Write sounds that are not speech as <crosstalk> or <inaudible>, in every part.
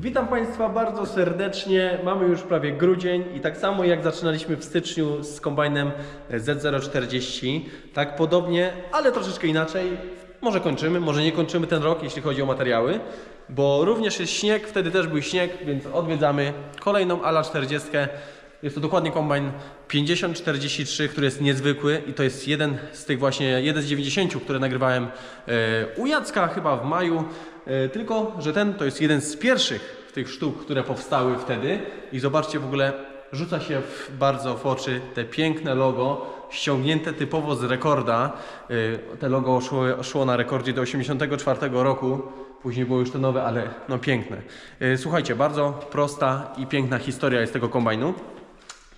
Witam Państwa bardzo serdecznie. Mamy już prawie grudzień i tak samo jak zaczynaliśmy w styczniu z kombajnem Z040, tak podobnie, ale troszeczkę inaczej. Może kończymy, może nie kończymy ten rok, jeśli chodzi o materiały, bo również jest śnieg, wtedy też był śnieg, więc odwiedzamy kolejną ALA 40. Jest to dokładnie kombajn 5043, który jest niezwykły i to jest jeden z tych właśnie, jeden z 90, które nagrywałem e, u Jacka chyba w maju. E, Tylko, że ten to jest jeden z pierwszych tych sztuk, które powstały wtedy i zobaczcie w ogóle, rzuca się w, bardzo w oczy te piękne logo, ściągnięte typowo z rekorda. E, Te logo szło, szło na rekordzie do 84 roku. Później było już to nowe, ale no piękne. Słuchajcie, bardzo prosta i piękna historia jest tego kombajnu.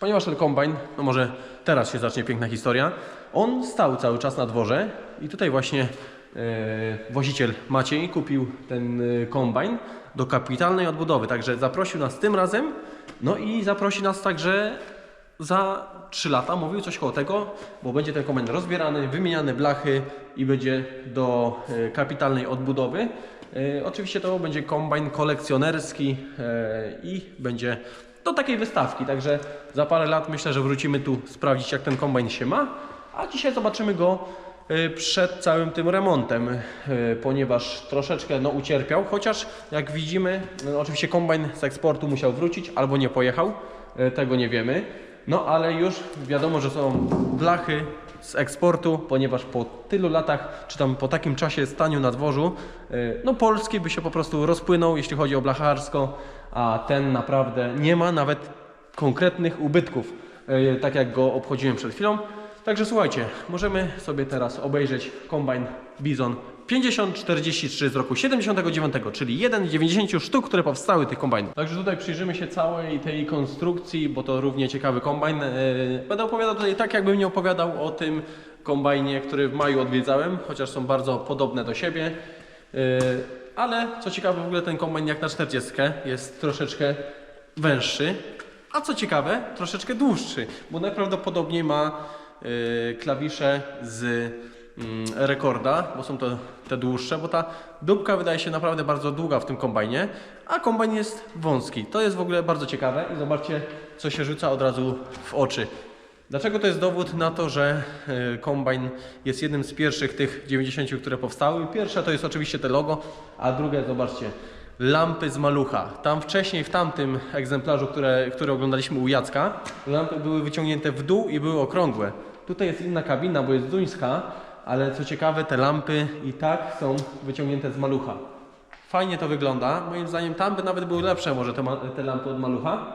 Ponieważ ten kombajn, no może teraz się zacznie piękna historia, on stał cały czas na dworze i tutaj właśnie e, woziciel Maciej kupił ten e, kombajn do kapitalnej odbudowy, także zaprosił nas tym razem, no i zaprosi nas także za 3 lata, mówił coś koło tego, bo będzie ten kombajn rozbierany, wymieniane blachy i będzie do e, kapitalnej odbudowy. Oczywiście to będzie kombajn kolekcjonerski i będzie do takiej wystawki, także za parę lat myślę, że wrócimy tu sprawdzić jak ten kombajn się ma, a dzisiaj zobaczymy go e, przed całym tym remontem, e, ponieważ troszeczkę no, ucierpiał, chociaż jak widzimy, no, oczywiście kombajn z eksportu musiał wrócić albo nie pojechał, e, tego nie wiemy, no ale już wiadomo, że są blachy z eksportu, ponieważ po tylu latach, czy tam po takim czasie staniu na dworzu, no polski by się po prostu rozpłynął, jeśli chodzi o blacharsko, a ten naprawdę nie ma nawet konkretnych ubytków, e, tak jak go obchodziłem przed chwilą. Także słuchajcie, możemy sobie teraz obejrzeć kombajn Bizon 5043 z roku 79, czyli jeden z 90 sztuk, które powstały tych kombajnów. Także tutaj przyjrzymy się całej tej konstrukcji, bo to równie ciekawy kombajn. E, Będę opowiadał tutaj tak, jakbym nie opowiadał o tym kombajnie, który w maju odwiedzałem, chociaż są bardzo podobne do siebie. Ale co ciekawe, w ogóle ten kombajn jak na 40 jest troszeczkę węższy, a co ciekawe, troszeczkę dłuższy, bo najprawdopodobniej ma y, klawisze z mm, rekorda, bo są to te dłuższe, bo ta dupka wydaje się naprawdę bardzo długa w tym kombajnie, a kombajn jest wąski. To jest w ogóle bardzo ciekawe i zobaczcie, co się rzuca od razu w oczy. Dlaczego to jest dowód na to, że y, kombajn jest jednym z pierwszych tych 90, które powstały? Pierwsze to jest oczywiście te logo, a drugie, zobaczcie, lampy z malucha. Tam wcześniej, w tamtym egzemplarzu, które, które oglądaliśmy u Jacka, lampy były wyciągnięte w dół i były okrągłe. Tutaj jest inna kabina, bo jest duńska, ale co ciekawe, te lampy i tak są wyciągnięte z malucha. Fajnie to wygląda. Moim zdaniem tam by nawet były lepsze może te, te lampy od malucha.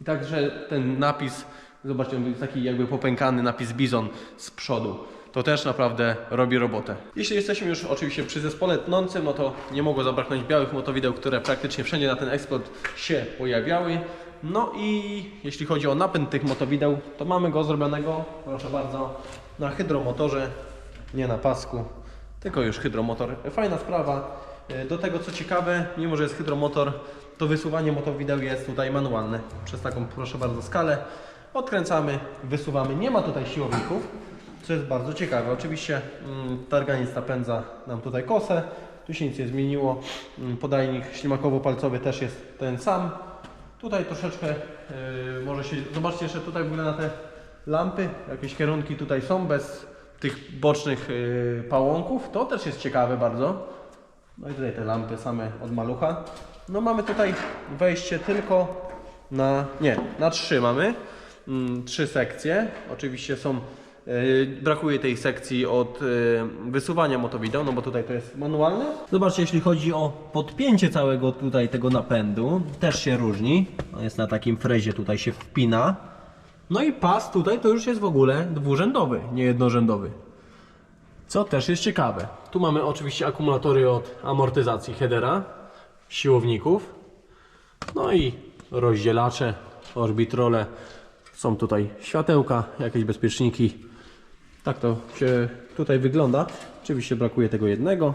I także ten napis, zobaczcie, on jest taki jakby popękany napis Bizon z przodu. To też naprawdę robi robotę. Jeśli jesteśmy już oczywiście przy zespole tnącym, no to nie mogło zabraknąć białych motowideł, które praktycznie wszędzie na ten eksport się pojawiały. No i jeśli chodzi o napęd tych motowideł, to mamy go zrobionego, proszę bardzo, na hydromotorze, nie na pasku, tylko już hydromotor. Fajna sprawa. E, Do tego co ciekawe, mimo że jest hydromotor, to wysuwanie motowideł jest tutaj manualne. Przez taką, proszę bardzo, skalę. Odkręcamy, wysuwamy. Nie ma tutaj siłowników, co jest bardzo ciekawe. Oczywiście mm, targaniec napędza nam tutaj kosę. Tu się nic nie zmieniło. Mm, Podajnik ślimakowo-palcowy też jest ten sam. Tutaj troszeczkę yy, może się... Zobaczcie jeszcze tutaj w ogóle na te lampy. Jakieś kierunki tutaj są bez tych bocznych yy, pałąków. To też jest ciekawe bardzo. No i tutaj te lampy same od malucha. No mamy tutaj wejście tylko na, nie, na trzy mamy. Mm, trzy sekcje. Oczywiście są, yy, brakuje tej sekcji od yy, wysuwania motowideł, no bo tutaj to jest manualne. Zobaczcie, jeśli chodzi o podpięcie całego tutaj tego napędu, też się różni. On jest na takim frezie, tutaj się wpina. No i pas tutaj to już jest w ogóle dwurzędowy, nie jednorzędowy. Co też jest ciekawe. Tu mamy oczywiście akumulatory od amortyzacji headera, siłowników. No i rozdzielacze, orbitrole. Są tutaj światełka, jakieś bezpieczniki. Tak to się tutaj wygląda. Oczywiście brakuje tego jednego.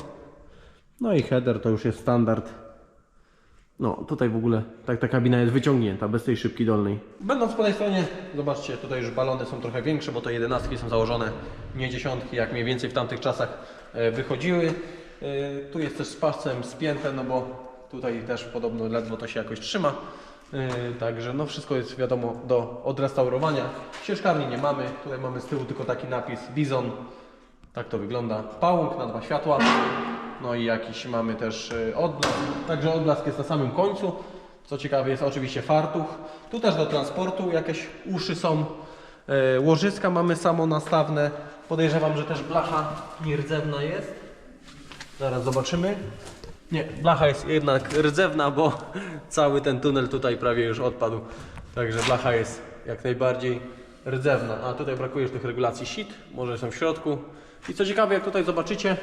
No i header to już jest standard. No tutaj w ogóle tak ta kabina jest wyciągnięta bez tej szybki dolnej. Będąc po tej stronie, zobaczcie, tutaj już balony są trochę większe, bo to jedenastki są założone, nie dziesiątki, jak mniej więcej w tamtych czasach e, wychodziły. E, Tu jest też z pasem spięte, no bo Tutaj też podobno ledwo to się jakoś trzyma. Yy, Także no wszystko jest wiadomo do odrestaurowania. Ścieżkarni nie mamy. Tutaj mamy z tyłu tylko taki napis Bizon. Tak to wygląda. Pałąk na dwa światła. No i jakiś mamy też y, odblask. Także odblask jest na samym końcu. Co ciekawe jest oczywiście fartuch. Tu też do transportu jakieś uszy są. E, Łożyska mamy samonastawne. Podejrzewam, że też blacha nierdzewna jest. Zaraz zobaczymy. Nie, blacha jest jednak rdzewna, bo cały ten tunel tutaj prawie już odpadł. Także blacha jest jak najbardziej rdzewna. A tutaj brakuje już tych regulacji sit, może są w środku. I co ciekawe, jak tutaj zobaczycie,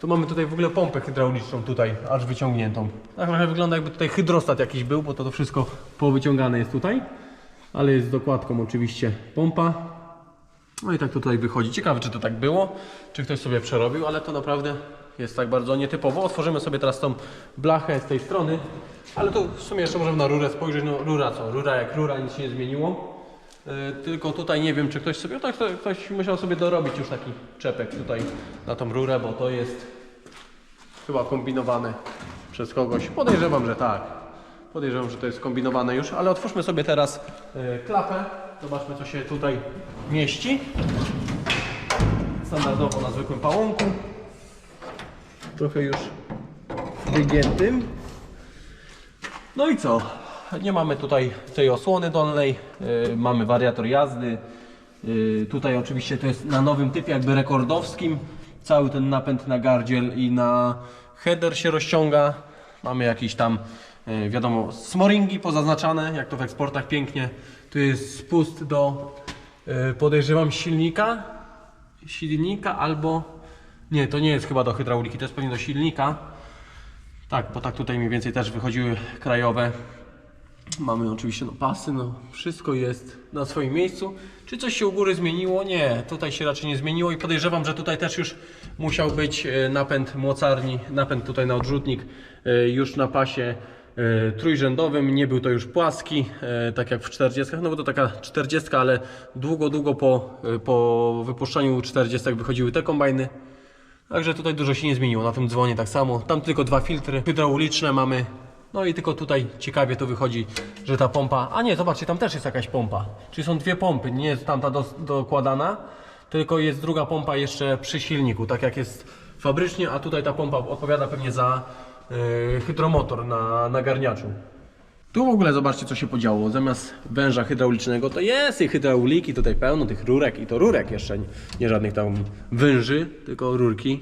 to mamy tutaj w ogóle pompę hydrauliczną tutaj, aż wyciągniętą. Tak trochę wygląda jakby tutaj hydrostat jakiś był, bo to, to wszystko powyciągane jest tutaj. Ale jest z dokładką oczywiście pompa. No i tak to tutaj wychodzi. Ciekawe, czy to tak było, czy ktoś sobie przerobił, ale to naprawdę jest tak bardzo nietypowo. Otworzymy sobie teraz tą blachę z tej strony, ale tu w sumie jeszcze możemy na rurę spojrzeć. No rura co? Rura jak rura, nic się nie zmieniło. Yy, tylko tutaj nie wiem, czy ktoś sobie, tak, to- ktoś musiał sobie dorobić już taki czepek tutaj na tą rurę, bo to jest chyba kombinowane przez kogoś. Podejrzewam, że tak. Podejrzewam, że to jest kombinowane już, ale otwórzmy sobie teraz e, klapę. Zobaczmy, co się tutaj mieści. Standardowo na zwykłym pałąku. Trochę już wygiętym. No i co? Nie mamy tutaj tej osłony dolnej. e, mamy wariator jazdy. E, tutaj oczywiście to jest na nowym typie jakby rekordowskim. Cały ten napęd na gardziel i na header się rozciąga. Mamy jakiś tam, e, wiadomo, smoringi pozaznaczane, jak to w eksportach pięknie. Tu jest spust do, e, podejrzewam, silnika. Silnika albo... Nie, to nie jest chyba do hydrauliki, to jest pewnie do silnika. Tak, bo tak tutaj mniej więcej też wychodziły krajowe. Mamy oczywiście no, pasy, no wszystko jest na swoim miejscu. Czy coś się u góry zmieniło? Nie, tutaj się raczej nie zmieniło i podejrzewam, że tutaj też już musiał być e, napęd mocarni, napęd tutaj na odrzutnik e, już na pasie trójrzędowym, nie był to już płaski, e, tak jak w 40, no bo to taka 40, ale długo, długo po, e, po wypuszczaniu 40 wychodziły te kombajny. Także tutaj dużo się nie zmieniło, na tym dzwonie tak samo. Tam tylko dwa filtry hydrauliczne mamy. No i tylko tutaj ciekawie to wychodzi, że ta pompa... A nie, zobaczcie, tam też jest jakaś pompa. Czyli są dwie pompy, nie jest tamta do, dokładana, tylko jest druga pompa jeszcze przy silniku, tak jak jest fabrycznie, a tutaj ta pompa odpowiada pewnie za hydromotor na nagarniaczu. Tu w ogóle zobaczcie co się podziało. Zamiast węża hydraulicznego to jest i hydrauliki, tutaj pełno tych rurek i to rurek jeszcze, nie, żadnych tam węży, tylko rurki.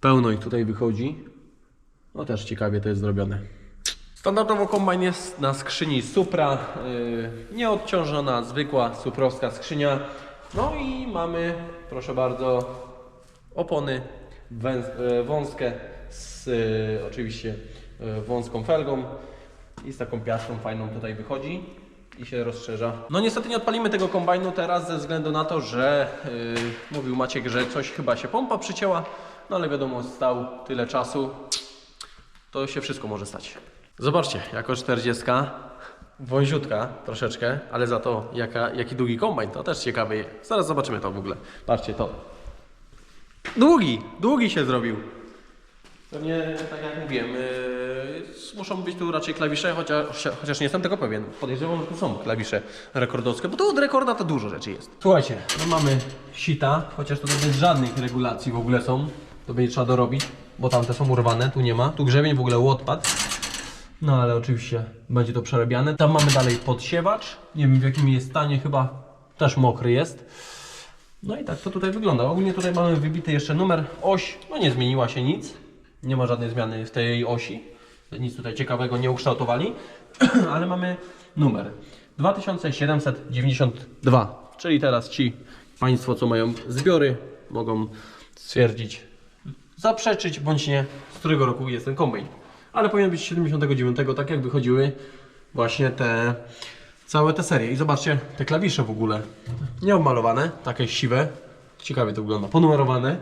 Pełno ich tutaj wychodzi. No też ciekawie to jest zrobione. Standardowo kombajn jest na skrzyni Supra, yy, nieodciążona, zwykła, suprowska skrzynia. No i mamy, proszę bardzo, opony e, wąskie e, oczywiście e, wąską felgą i z taką piastą fajną tutaj wychodzi i się rozszerza. No niestety nie odpalimy tego kombajnu teraz ze względu na to, że e, mówił Maciek, że coś chyba się pompa przycięła, no ale wiadomo stał tyle czasu, to się wszystko może stać. Zobaczcie, jako 40 wąziutka troszeczkę, ale za to jaka, jaki długi kombajn, to też ciekawe. Zaraz zobaczymy to w ogóle. Patrzcie to. Długi, długi się zrobił. Pewnie, tak jak mówiłem, yy, muszą być tu raczej klawisze, chociaż, chociaż nie jestem tego pewien. Podejrzewam, że tu są klawisze rekordowskie, bo tu od rekorda to dużo rzeczy jest. Słuchajcie, no mamy sita, chociaż tutaj bez żadnych regulacji w ogóle są. To będzie trzeba dorobić, bo tamte są urwane, tu nie ma. Tu grzebień w ogóle odpadł. No ale oczywiście będzie to przerabiane. Tam mamy dalej podsiewacz. Nie wiem w jakim jest stanie, chyba też mokry jest. No i tak to tutaj wygląda. Ogólnie tutaj mamy wybity jeszcze numer. Oś, no nie zmieniła się nic. Nie ma żadnej zmiany w tej osi. Nic tutaj ciekawego nie ukształtowali. <clears throat> Ale mamy numer 2792. Czyli teraz ci Państwo, co mają zbiory, mogą stwierdzić, zaprzeczyć bądź nie, z którego roku jest ten kombajn. Ale powinien być 79, tak jak wychodziły właśnie te całe te serie. I zobaczcie, te klawisze w ogóle nie obmalowane, takie siwe. Ciekawie to wygląda. Ponumerowane.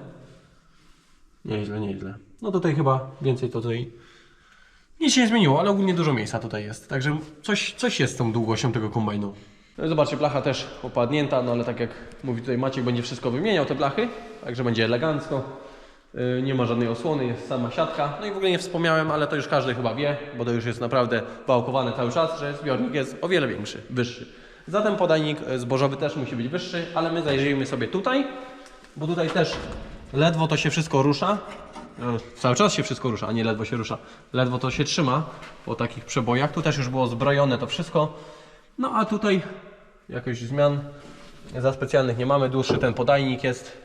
Nieźle, nieźle. No tutaj chyba więcej to tutaj nic się nie zmieniło, ale ogólnie dużo miejsca tutaj jest. Także coś, coś jest z tą długością tego kombajnu. No i zobaczcie, blacha też opadnięta, no ale tak jak mówi tutaj Maciek, będzie wszystko wymieniał te blachy, także będzie elegancko. Yy, Nie ma żadnej osłony, jest sama siatka. No i w ogóle nie wspomniałem, ale to już każdy chyba wie, bo to już jest naprawdę wałkowane cały czas, że zbiornik jest o wiele większy, wyższy. Zatem podajnik e, zbożowy też musi być wyższy, ale my zajrzyjmy sobie tutaj, bo tutaj też ledwo to się wszystko rusza. E, Cały czas się wszystko rusza, a nie ledwo się rusza. Ledwo to się trzyma po takich przebojach. Tu też już było zbrojone to wszystko. No a tutaj jakoś zmian za specjalnych nie mamy. Dłuższy ten podajnik jest.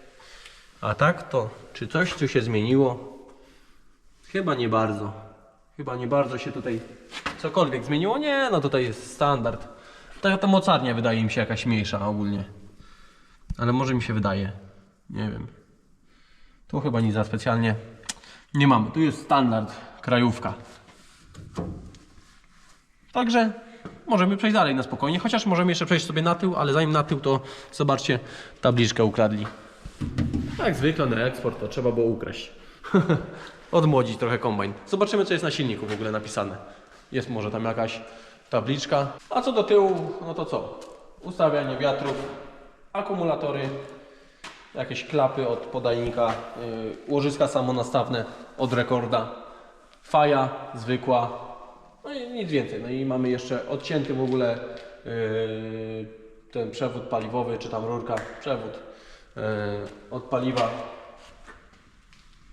A tak to, czy coś tu się zmieniło? Chyba nie bardzo. Chyba nie bardzo się tutaj cokolwiek zmieniło. Nie, no tutaj jest standard. Ta, ta mocarnia wydaje mi się jakaś mniejsza ogólnie. Ale może mi się wydaje. Nie wiem. Tu chyba nic za specjalnie nie mamy. Tu jest standard, krajówka. Także możemy przejść dalej na spokojnie. Chociaż możemy jeszcze przejść sobie na tył, ale zanim na tył to zobaczcie, tabliczkę ukradli. Jak zwykle na eksport to trzeba było ukraść. <laughs> Odmłodzić trochę kombajn. Zobaczymy co jest na silniku w ogóle napisane. Jest może tam jakaś tabliczka. A co do tyłu, no to co? Ustawianie wiatrów, akumulatory, jakieś klapy od podajnika, yy, łożyska samonastawne od rekorda, faja zwykła, no i nic więcej. No i mamy jeszcze odcięty w ogóle yy, ten przewód paliwowy, czy tam rurka, przewód yy, od paliwa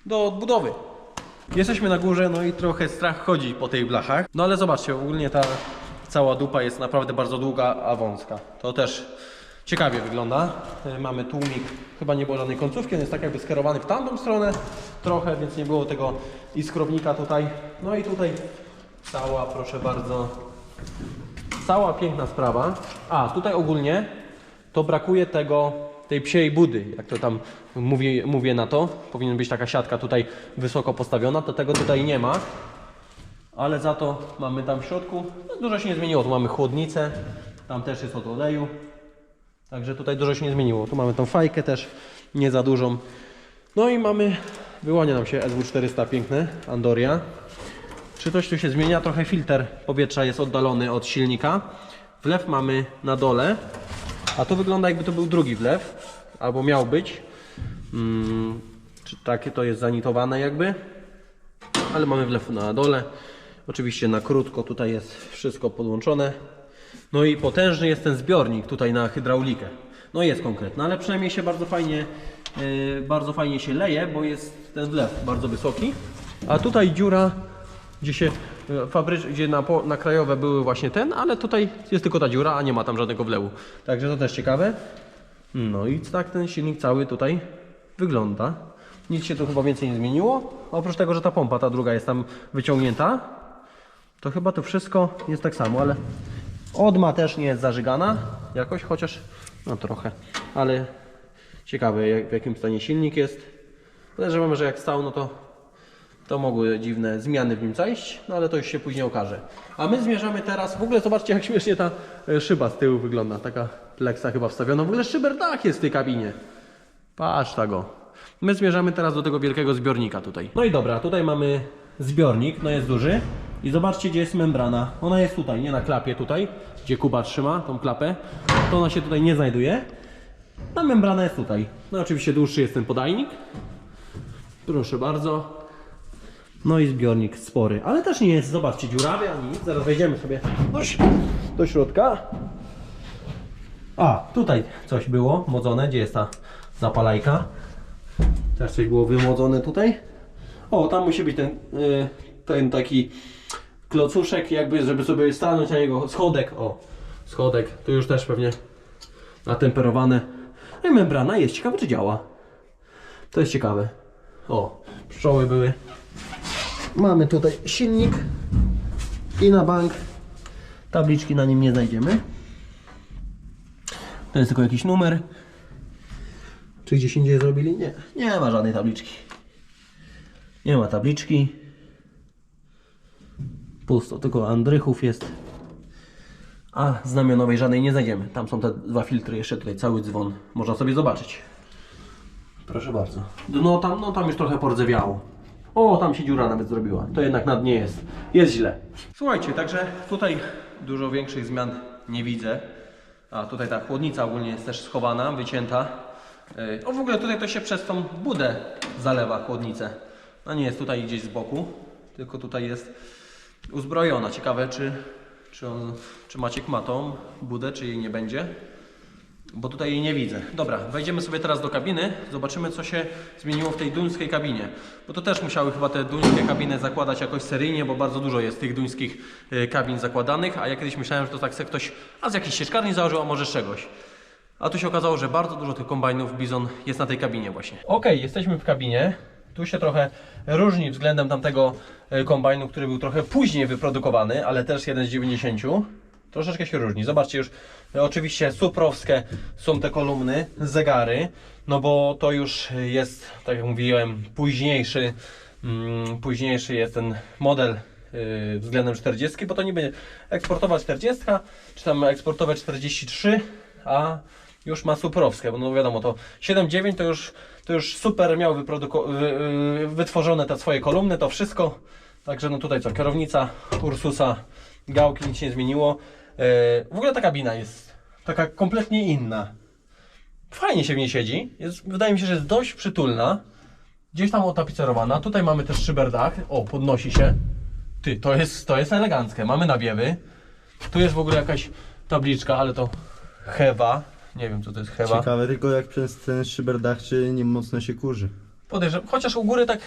do odbudowy. Jesteśmy na górze, no i trochę strach chodzi po tych blachach. No ale zobaczcie, ogólnie ta cała dupa jest naprawdę bardzo długa, a wąska. To też ciekawie wygląda. E, Mamy tłumik, chyba nie było żadnej końcówki, on jest tak jakby skierowany w tamtą stronę trochę, więc nie było tego iskrownika tutaj. No i tutaj cała, proszę bardzo, cała piękna sprawa. A, tutaj ogólnie to brakuje tego, tej psiej budy, jak to tam mówię, mówię na to. Powinna być taka siatka tutaj wysoko postawiona, to tego tutaj nie ma. Ale za to mamy tam w środku, no dużo się nie zmieniło. Tu mamy chłodnicę, tam też jest od oleju. Także tutaj dużo się nie zmieniło. Tu mamy tą fajkę też, nie za dużą. No i mamy, wyłania nam się SW400 piękne, Andoria. Czy coś tu się zmienia? Trochę filtr powietrza jest oddalony od silnika. Wlew mamy na dole, a to wygląda jakby to był drugi wlew, albo miał być. Mm, czy takie to jest zanitowane jakby, ale mamy wlew na dole. Oczywiście na krótko tutaj jest wszystko podłączone. No i potężny jest ten zbiornik tutaj na hydraulikę. No jest konkretny, ale przynajmniej się bardzo fajnie, yy, bardzo fajnie się leje, bo jest ten wlew bardzo wysoki. A tutaj dziura, gdzie się yy, fabrycz, gdzie na, na krajowe były właśnie ten, ale tutaj jest tylko ta dziura, a nie ma tam żadnego wlewu. Także to też ciekawe. No i tak ten silnik cały tutaj wygląda. Nic się tu chyba więcej nie zmieniło. Oprócz tego, że ta pompa, ta druga jest tam wyciągnięta. To chyba to wszystko jest tak samo, ale odma też nie jest zażygana jakoś, chociaż no trochę, ale ciekawe jak, w jakim stanie silnik jest. Podejrzewam, że jak stał, no to to mogły dziwne zmiany w nim zajść, no ale to już się później okaże. A my zmierzamy teraz, w ogóle zobaczcie jak śmiesznie ta e, szyba z tyłu wygląda, taka pleksa chyba wstawiona. W ogóle szyberdach jest w tej kabinie. Patrz tego. My zmierzamy teraz do tego wielkiego zbiornika tutaj. No i dobra, tutaj mamy zbiornik, no jest duży. I zobaczcie, gdzie jest membrana. Ona jest tutaj, nie na klapie tutaj, gdzie Kuba trzyma tą klapę. To ona się tutaj nie znajduje. A membrana jest tutaj. No oczywiście dłuższy jest ten podajnik. Proszę bardzo. No i zbiornik spory, ale też nie jest, zobaczcie, dziurawy ani nic. Zaraz wejdziemy sobie do, środka. A, tutaj coś było modzone. Gdzie jest ta zapalajka? Też coś było wymodzone tutaj. O, tam musi być ten, y, ten taki klocuszek, jakby, żeby sobie stanąć na niego. Schodek, o, schodek. Tu już też pewnie natemperowane. No i membrana jest. Ciekawe, czy działa. To jest ciekawe. O, pszczoły były. Mamy tutaj silnik i na bank. Tabliczki na nim nie znajdziemy. To jest tylko jakiś numer. Czy gdzieś indziej zrobili? Nie, nie ma żadnej tabliczki. Nie ma tabliczki. Pusto, tylko Andrychów jest. A znamionowej żadnej nie znajdziemy. Tam są te dwa filtry, jeszcze tutaj cały dzwon. Można sobie zobaczyć. Proszę bardzo. No tam, no tam już trochę pordzewiało. O, tam się dziura nawet zrobiła. To jednak na dnie jest. Jest źle. Słuchajcie, także tutaj dużo większych zmian nie widzę. A tutaj ta chłodnica ogólnie jest też schowana, wycięta. Yy, O w ogóle tutaj to się przez tą budę zalewa chłodnicę. No nie jest tutaj gdzieś z boku, tylko tutaj jest uzbrojona. Ciekawe czy, czy, on, czy Maciek ma tą budę, czy jej nie będzie. Bo tutaj jej nie widzę. Dobra, wejdziemy sobie teraz do kabiny, zobaczymy co się zmieniło w tej duńskiej kabinie. Bo to też musiały chyba te duńskie kabiny zakładać jakoś seryjnie, bo bardzo dużo jest tych duńskich y, kabin zakładanych, a ja kiedyś myślałem, że to tak se ktoś, a z jakiejś sieczkarni założył, a może czegoś. A tu się okazało, że bardzo dużo tych kombajnów Bizon jest na tej kabinie właśnie. Okej, jesteśmy w kabinie. Tu się trochę różni względem tamtego y, kombajnu, który był trochę później wyprodukowany, ale też jeden z 90. Troszeczkę się różni. Zobaczcie już, e, oczywiście suprowskie są te kolumny, zegary, no bo to już jest, tak jak mówiłem, późniejszy, mm, późniejszy jest ten model yy, względem 40, bo to niby eksportowa 40, czy tam eksportowe 43, a już ma suprowskie, bo no wiadomo, to 7.9 to już, to już super miał yy, wytworzone te swoje kolumny, to wszystko. Także no tutaj co, kierownica Ursusa, gałki, nic się nie zmieniło. Yy, w ogóle ta kabina jest taka kompletnie inna. Fajnie się w niej siedzi. Jest, wydaje mi się, że jest dość przytulna. Gdzieś tam otapicerowana. Tutaj mamy też szyberdach. O, podnosi się. Ty, to jest, to jest eleganckie. Mamy nawiewy. Tu jest w ogóle jakaś tabliczka, ale to Hewa. Nie wiem co to jest Hewa. Ciekawe tylko jak przez ten szyberdach czy nie mocno się kurzy. Podejrzewam, chociaż u góry tak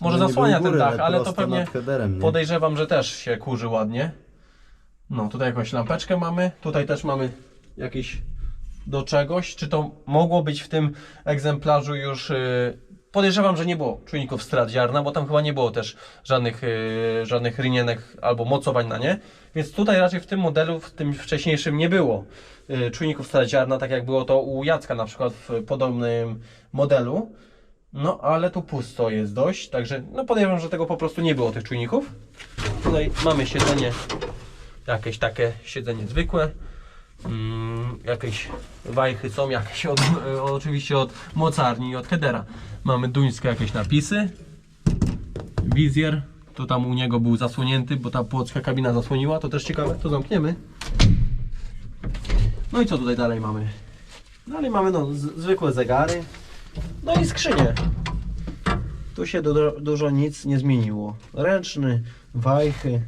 może No zasłania góry, ten dach, ale to prosto pewnie nie? podejrzewam, że też się kurzy ładnie. No tutaj jakąś lampeczkę mamy, tutaj też mamy jakieś do czegoś. Czy to mogło być w tym egzemplarzu już... Yy, podejrzewam, że nie było czujników strat ziarna, bo tam chyba nie było też żadnych, yy, żadnych rynienek albo mocowań na nie. Więc tutaj raczej w tym modelu, w tym wcześniejszym nie było yy, czujników strat ziarna, tak jak było to u Jacka na przykład w podobnym modelu. No, ale tu pusto jest dość, także no podejrzewam, że tego po prostu nie było, tych czujników. Tutaj mamy siedzenie, jakieś takie siedzenie zwykłe. Mm, jakieś wajchy są, jakieś od, e, oczywiście od mocarni i od headera. Mamy duńskie jakieś napisy. Wizjer, to tam u niego był zasłonięty, bo ta płocka kabina zasłoniła, to też ciekawe, to zamkniemy. No i co tutaj dalej mamy? Dalej mamy no, zwykłe zegary. No i skrzynie. Tu się dużo, dużo nic nie zmieniło. Ręczny, wajchy,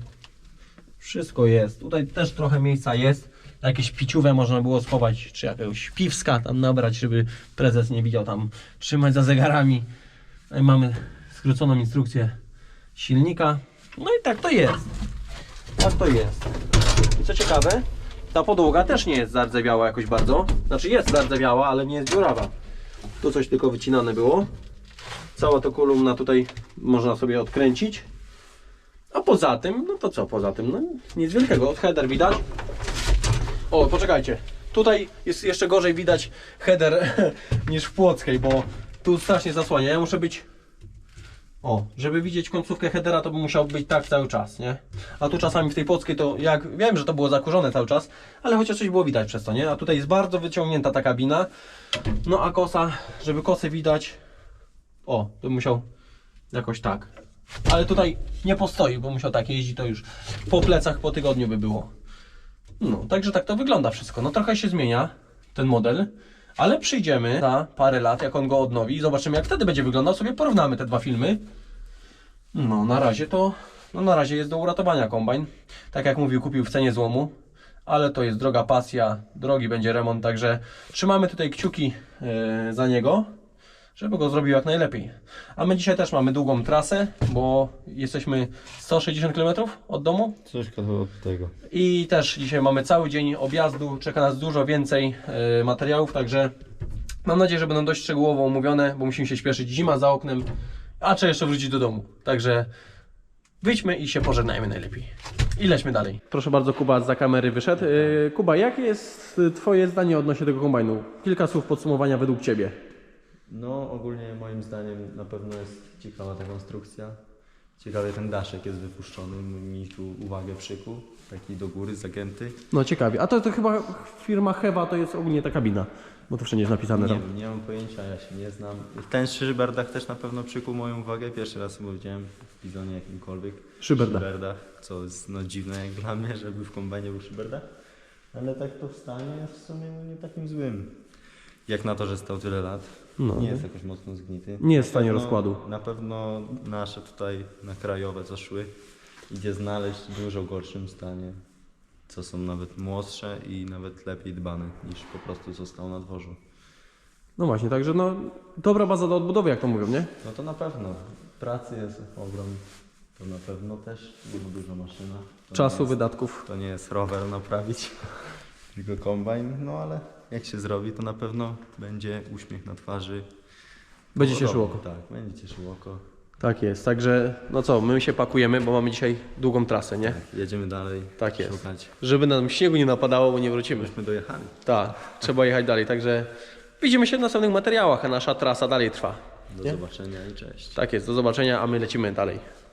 wszystko jest. Tutaj też trochę miejsca jest. Jakieś piciuwe można było schować, czy jakiegoś piwska tam nabrać, żeby prezes nie widział tam trzymać za zegarami. I mamy skróconą instrukcję silnika. No i tak to jest. Tak to jest. I co ciekawe, ta podłoga też nie jest zardzewiała jakoś bardzo. Znaczy jest zardzewiała, ale nie jest dziurawa. Tu coś tylko wycinane było. Cała to kolumna tutaj można sobie odkręcić. A poza tym, no to co poza tym? No nic wielkiego. Od header widać. O, poczekajcie. Tutaj jest jeszcze gorzej widać header <laughs> niż w Płockiej, bo tu strasznie zasłania. Ja muszę być... O, żeby widzieć końcówkę headera, to bym musiał być tak cały czas, nie? A tu czasami w tej Płockiej to, jak wiem, że to było zakurzone cały czas, ale chociaż coś było widać przez to, nie? A tutaj jest bardzo wyciągnięta ta kabina. No a kosa, żeby kosy widać, o, to bym musiał jakoś tak. Ale tutaj nie postoi, bo musiał tak jeździć, to już po plecach po tygodniu by było. No, także tak to wygląda wszystko. No trochę się zmienia ten model, ale przyjdziemy za parę lat, jak on go odnowi i zobaczymy, jak wtedy będzie wyglądał. Sobie porównamy te dwa filmy. No, na razie to, no na razie jest do uratowania kombajn. Tak jak mówił, kupił w cenie złomu, ale to jest droga pasja, drogi będzie remont, także trzymamy tutaj kciuki e, za niego, żeby go zrobił jak najlepiej. A my dzisiaj też mamy długą trasę, bo jesteśmy 160 km od domu. Coś od tego. I też dzisiaj mamy cały dzień objazdu, czeka nas dużo więcej e, materiałów, także mam nadzieję, że będą dość szczegółowo omówione, bo musimy się śpieszyć, zima za oknem, a trzeba jeszcze wrócić do domu. Także wyjdźmy i się pożegnajmy najlepiej. I lećmy dalej. Proszę bardzo, Kuba za kamery wyszedł. E, Kuba, jakie jest Twoje zdanie odnośnie tego kombajnu? Kilka słów podsumowania według Ciebie. No ogólnie moim zdaniem na pewno jest ciekawa ta konstrukcja. Ciekawy ten daszek jest wypuszczony, mi tu uwagę przykuł. Taki do góry zagięty. No ciekawie. A to, to chyba firma Hewa to jest ogólnie ta kabina, bo to wszędzie jest napisane Nie tam. wiem, nie mam pojęcia, ja się nie znam. Ten szyberdach też na pewno przykuł moją uwagę. Pierwszy raz go widziałem w bizonie jakimkolwiek. Szyberdach. Szyberdach, co jest no dziwne jak dla mnie, żeby w kombajnie był szyberdach. Ale tak to w stanie jest w sumie no, nie takim złym. Jak na to, że stał tyle lat, No. nie jest jakoś mocno zgnity. Nie jest w stanie rozkładu. Na pewno nasze tutaj na krajowe co szły idzie znaleźć w dużo gorszym stanie, co są nawet młodsze i nawet lepiej dbane niż po prostu co stał na dworzu. No właśnie, także no dobra baza do odbudowy, jak to mówią, nie? No to na pewno. Pracy jest ogrom. To na pewno też, bo duża maszyna. To Czasu, nie jest, wydatków. To nie jest rower naprawić, <laughs> tylko kombajn, no ale jak się zrobi, to na pewno będzie uśmiech na twarzy. Będzie cieszyło oko. Tak, będzie cieszyło oko. Tak jest, także no co, my się pakujemy, bo mamy dzisiaj długą trasę, nie? Tak, jedziemy dalej. Tak jest. Szukać. Żeby nam śniegu nie napadało, bo nie wrócimy. Myśmy dojechali. Tak, trzeba jechać dalej, także widzimy się w następnych materiałach, a nasza trasa dalej trwa. Do Nie? zobaczenia i cześć. Tak jest, do zobaczenia, a my lecimy dalej.